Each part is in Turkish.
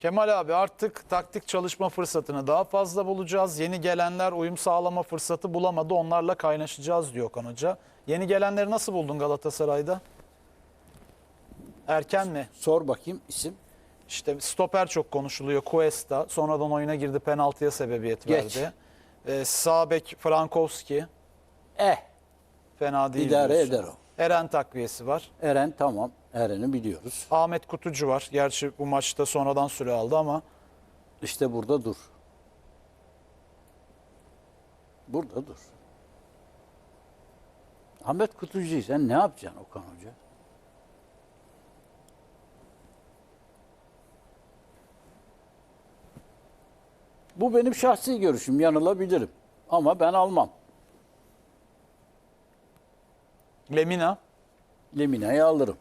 Kemal abi artık taktik çalışma fırsatını daha fazla bulacağız. Yeni gelenler uyum sağlama fırsatı bulamadı. Onlarla kaynaşacağız diyor Okan Hoca. Yeni gelenleri nasıl buldun Galatasaray'da? Erken mi? Sor bakayım isim. İşte stoper çok konuşuluyor. Cuesta sonradan oyuna girdi penaltıya sebebiyet Geç. verdi. Ee, sağ bek Frankowski Eh fena değil. idare diyorsun. eder o. Eren takviyesi var. Eren tamam. Eren'i biliyoruz. Ahmet Kutucu var. Gerçi bu maçta sonradan süre aldı ama İşte burada dur. Burada dur. Ahmet Kutucu'yu sen ne yapacaksın Okan Hoca? Bu benim şahsi görüşüm. Yanılabilirim. Ama ben almam. Lemina Lemina'yı alırım.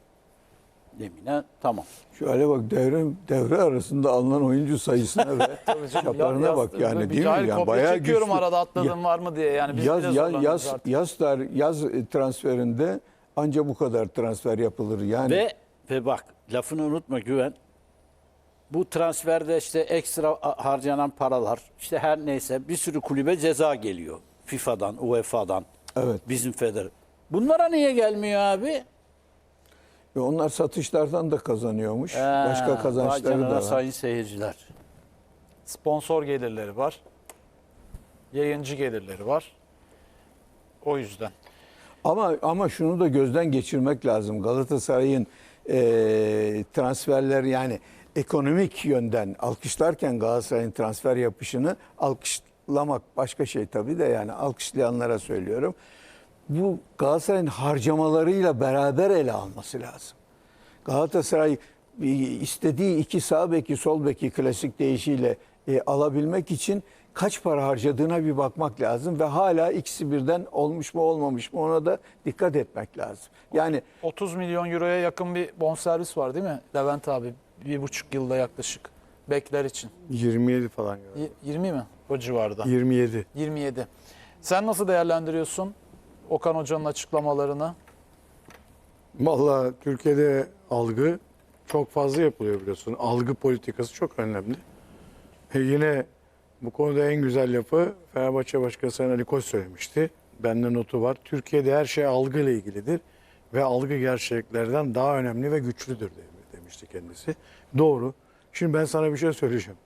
Lemina tamam. Şöyle bak devre devre arasında alınan oyuncu sayısına ve şaplarına Ya- bak yani değil mi? Yani bayağı çekiyorum güçlü. arada atladığım var mı diye yani biz yaz, yaz, yaz, artık. yaz, tar- yaz transferinde anca bu kadar transfer yapılır. Yani Ve ve bak lafını unutma Güven. Bu transferde işte ekstra harcanan paralar işte her neyse bir sürü kulübe ceza geliyor. FIFA'dan, UEFA'dan, Evet. bizim feder. Bunlara niye gelmiyor abi? Ve onlar satışlardan da kazanıyormuş. Ee, Başka kazançları da var. sayın seyirciler. Sponsor gelirleri var. Yayıncı gelirleri var. O yüzden. Ama ama şunu da gözden geçirmek lazım. Galatasaray'ın e, transferler yani ekonomik yönden alkışlarken Galatasaray'ın transfer yapışını alkışlamak başka şey tabii de yani alkışlayanlara söylüyorum. Bu Galatasaray'ın harcamalarıyla beraber ele alması lazım. Galatasaray e, istediği iki sağ beki sol beki klasik deyişiyle e, alabilmek için kaç para harcadığına bir bakmak lazım ve hala ikisi birden olmuş mu olmamış mı ona da dikkat etmek lazım. Yani 30 milyon euroya yakın bir bonservis var değil mi Levent abi? Bir buçuk yılda yaklaşık. Bekler için. 27 falan galiba. Y- 20 mi? O civarda. 27. 27. Sen nasıl değerlendiriyorsun Okan Hoca'nın açıklamalarını? Vallahi Türkiye'de algı çok fazla yapılıyor biliyorsun. Algı politikası çok önemli. E yine bu konuda en güzel lafı Fenerbahçe Başkanı Sayın Ali Koç söylemişti. Bende notu var. Türkiye'de her şey algı ile ilgilidir ve algı gerçeklerden daha önemli ve güçlüdür de- demişti kendisi. Doğru. Şimdi ben sana bir şey söyleyeceğim.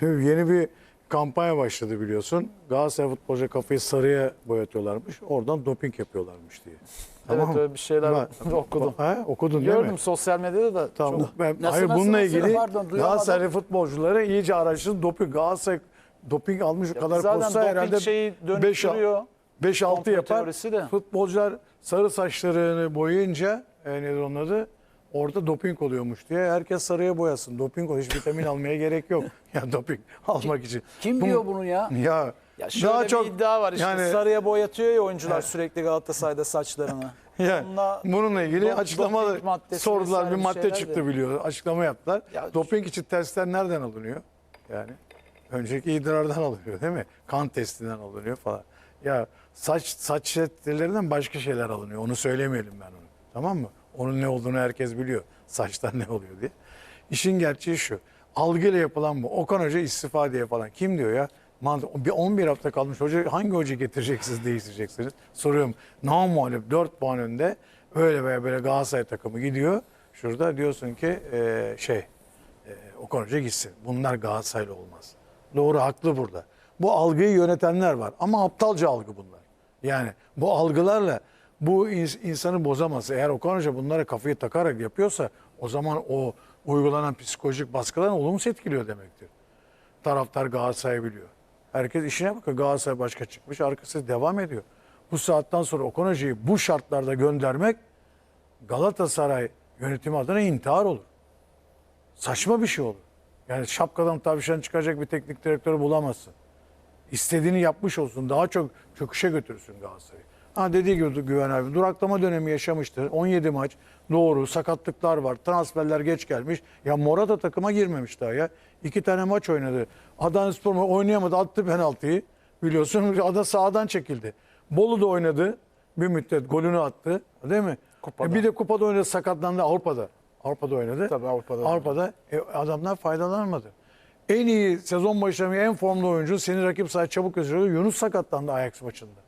Yeni bir kampanya başladı biliyorsun. Galatasaray futbolcu kafayı sarıya boyatıyorlarmış. Oradan doping yapıyorlarmış diye. evet mı? öyle bir şeyler Bak- okudum. Ha, okudun değil mi? Gördüm sosyal medyada da. Tamam. çok- Ben, Nasıl, hayır nasıl, bununla nasıl? ilgili Pardon, duyamadım. Galatasaray futbolcuları iyice araştırın. Doping Galatasaray doping almış Ya kadar zaten koşsa doping herhalde şeyi 5 dönüştürüyor. 5 6 Komplo yapar. teorisi de. Futbolcular sarı saçlarını boyayınca e, nedir onun adı? Orada doping oluyormuş diye herkes sarıya boyasın. Doping oluyor. Hiç vitamin almaya gerek yok. Ya doping almak için. Kim Bu- diyor bunu ya? Ya, Ya şöyle bir iddia var işte yani- sarıya boyatıyor ya oyuncular sürekli Galatasaray'da saçlarını. Ya, Bununla bununla ilgili dop- açıklama sordular. Bir madde çıktı de. biliyor. Açıklama yaptılar. Ya- Doping için testler nereden alınıyor? Yani önceki idrardan alınıyor değil mi? Kan testinden alınıyor falan. Ya saç saç etlerinden başka şeyler alınıyor. Onu söylemeyelim ben onu. Tamam mı? Onun ne olduğunu herkes biliyor. Saçtan ne oluyor diye. İşin gerçeği şu. Algıyla yapılan bu. Okan Hoca istifa diye falan. Kim diyor ya? Bir 11 hafta kalmış hoca hangi hoca getireceksiniz değiştireceksiniz? Soruyorum. Namuhalif 4 puan önde öyle veya böyle Galatasaray takımı gidiyor. Şurada diyorsun ki e, şey e, Okan Hoca gitsin. Bunlar Galatasaraylı olmaz. Doğru haklı burada. Bu algıyı yönetenler var ama aptalca algı bunlar. Yani bu algılarla bu ins- insanı bozamaz. Eğer Okan Hoca bunlara kafayı takarak yapıyorsa o zaman o uygulanan psikolojik baskılar olumsuz etkiliyor demektir. Taraftar Galatasaray biliyor. Herkes işine bakıyor. Galatasaray başka çıkmış. Arkası devam ediyor. Bu saatten sonra Okan Hoca'yı bu şartlarda göndermek Galatasaray yönetimi adına intihar olur. Saçma bir şey olur. Yani şapkadan tavşan çıkacak bir teknik direktörü bulamazsın. İstediğini yapmış olsun. Daha çok çöküşe götürürsün Galatasaray'ı. Ha dediği gibi Güven abi duraklama dönemi yaşamıştır. 17 maç doğru sakatlıklar var. Transferler geç gelmiş. Ya Morata takıma girmemiş daha ya. İki tane maç oynadı. Adana Spor mu oynayamadı attı penaltıyı. Biliyorsun Ada sağdan çekildi. Bolu da oynadı. Bir müddet golünü attı. Değil mi? Kupada. E bir de kupada oynadı sakatlandı Avrupa'da. Avrupa'da oynadı. Tabii Avrupa'da. Avrupa'da e, adamlar faydalanmadı. En iyi sezon başlamayı en formda oyuncu seni rakip sahaya çabuk gösteriyordu. Yunus sakatlandı Ajax maçında.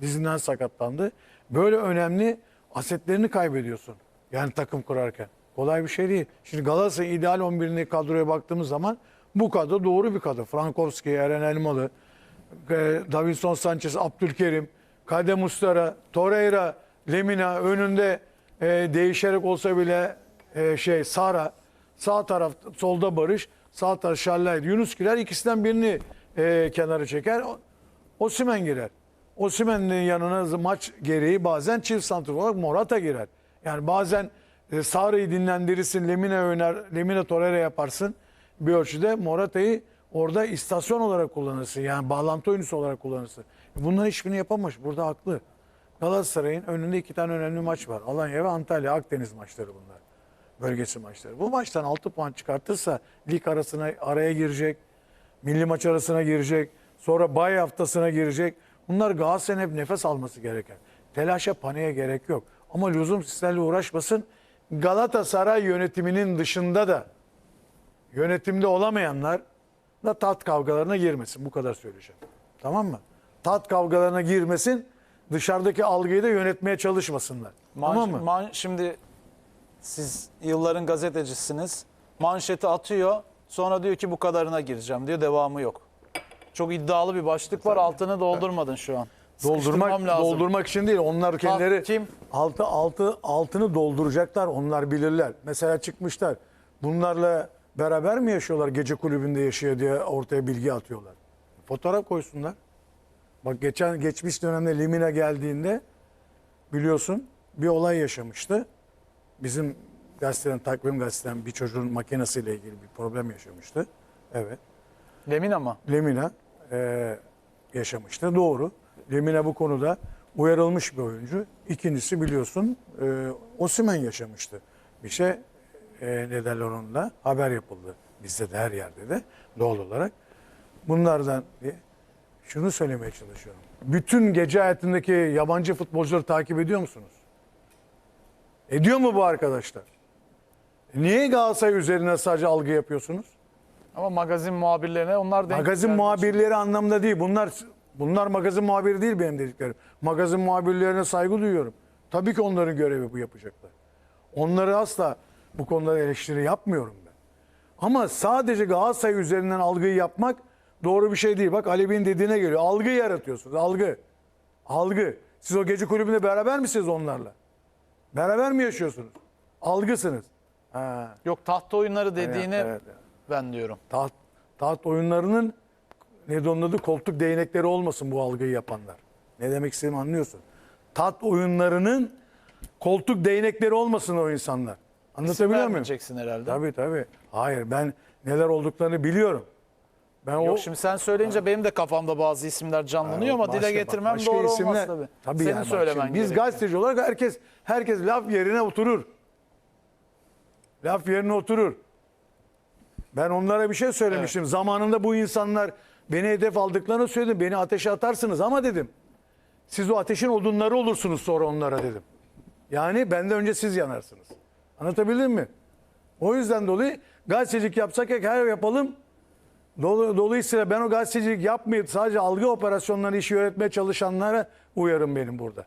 Dizinden sakatlandı. Böyle önemli asetlerini kaybediyorsun. Yani takım kurarken. Kolay bir şey değil. Şimdi Galatasaray ideal 11'ini kadroya baktığımız zaman bu kadro doğru bir kadro. Frankowski, Eren Elmalı, e, Davinson Sanchez, Abdülkerim, Kade Mustara, Torreira, Lemina önünde e, değişerek olsa bile e, şey Sara, sağ taraf solda Barış, sağ taraf Şallaydı. Yunus girer ikisinden birini e, kenara çeker. O- Osimhen girer. Osimhen'in yanına maç gereği bazen çift santrfor olarak Morata girer. Yani bazen e, Sarı'yı dinlendirirsin, Lemine oynar, Lemine Torreira yaparsın. Bir ölçüde Morata'yı orada istasyon olarak kullanırsın. Yani bağlantı oyuncusu olarak kullanırsın. Bunların hiçbirini yapamamış. Burada haklı. Galatasaray'ın önünde iki tane önemli maç var. Alanya ve Antalya Akdeniz maçları bunlar. Bölgesi maçları. Bu maçtan 6 puan çıkartırsa lig arasına araya girecek. Milli maç arasına girecek. Sonra bay haftasına girecek. Bunlar Galatasaray'ın hep nefes alması gereken. Telaşa paniğe gerek yok. Ama lüzum sistemle uğraşmasın. Galatasaray yönetiminin dışında da yönetimde olamayanlar da tat kavgalarına girmesin. Bu kadar söyleyeceğim. Tamam mı? Tat kavgalarına girmesin. Dışarıdaki algıyı da yönetmeye çalışmasınlar. Man- tamam mı? man- şimdi siz yılların gazetecisiniz. Manşeti atıyor. Sonra diyor ki bu kadarına gireceğim diyor. Devamı yok. Çok iddialı bir başlık var. Altını doldurmadın şu an. Doldurmak Sıkıştırmam lazım. doldurmak için değil. Onlar kendileri kim? altı altı altını dolduracaklar. Onlar bilirler. Mesela çıkmışlar. Bunlarla beraber mi yaşıyorlar? Gece kulübünde yaşıyor diye ortaya bilgi atıyorlar. Fotoğraf koysunlar. Bak geçen geçmiş dönemde Limina geldiğinde biliyorsun bir olay yaşamıştı. Bizim gazeteden, takvim gazeteden bir çocuğun makinesiyle ilgili bir problem yaşamıştı. Evet. Lemin ama. Lemina e, yaşamıştı. Doğru. Lemina bu konuda uyarılmış bir oyuncu. İkincisi biliyorsun e, Osimhen yaşamıştı. Bir şey e, ne derler onunla haber yapıldı. Bizde de her yerde de doğal olarak. Bunlardan bir- şunu söylemeye çalışıyorum. Bütün gece hayatındaki yabancı futbolcuları takip ediyor musunuz? Ediyor mu bu arkadaşlar? Niye Galatasaray üzerine sadece algı yapıyorsunuz? Ama magazin muhabirlerine onlar denk Magazin gelmiş. muhabirleri anlamda değil. Bunlar bunlar magazin muhabiri değil benim dediklerim. Magazin muhabirlerine saygı duyuyorum. Tabii ki onların görevi bu yapacaklar. Onları asla bu konuda eleştiri yapmıyorum ben. Ama sadece Galatasaray üzerinden algıyı yapmak doğru bir şey değil. Bak Ali Bey'in dediğine geliyor. Algı yaratıyorsunuz. Algı. Algı. Siz o gece kulübünde beraber misiniz onlarla? Beraber mi yaşıyorsunuz? Algısınız. Ha. Yok taht oyunları dediğini evet, evet. Ben diyorum. Taht, taht oyunlarının ne de onun adı koltuk değnekleri olmasın bu algıyı yapanlar. Ne demek istediğimi anlıyorsun. Taht oyunlarının koltuk değnekleri olmasın o insanlar. Anlatabiliyor muyum? vermeyeceksin herhalde. Tabii tabii. Hayır ben neler olduklarını biliyorum. Ben o Yok şimdi sen söyleyince benim de kafamda bazı isimler canlanıyor ama Başka- dile getirmem başka doğru isimler- olmaz tabii. Tabii Senin yani bak söylemen şimdi Biz gerekiyor. gazeteci olarak herkes herkes laf yerine oturur. Laf yerine oturur. Ben onlara bir şey söylemiştim. Zamanında bu insanlar beni hedef aldıklarını söyledim. Beni ateşe atarsınız ama dedim. Siz o ateşin odunları olursunuz sonra onlara dedim. Yani benden önce siz yanarsınız. Anlatabildim mi? O yüzden dolayı gazetecilik yapsak ya her yapalım. Dolu- Dolayısıyla ben o gazetecilik yapmayıp sadece algı operasyonları işi yönetmeye çalışanlara uyarım benim burada.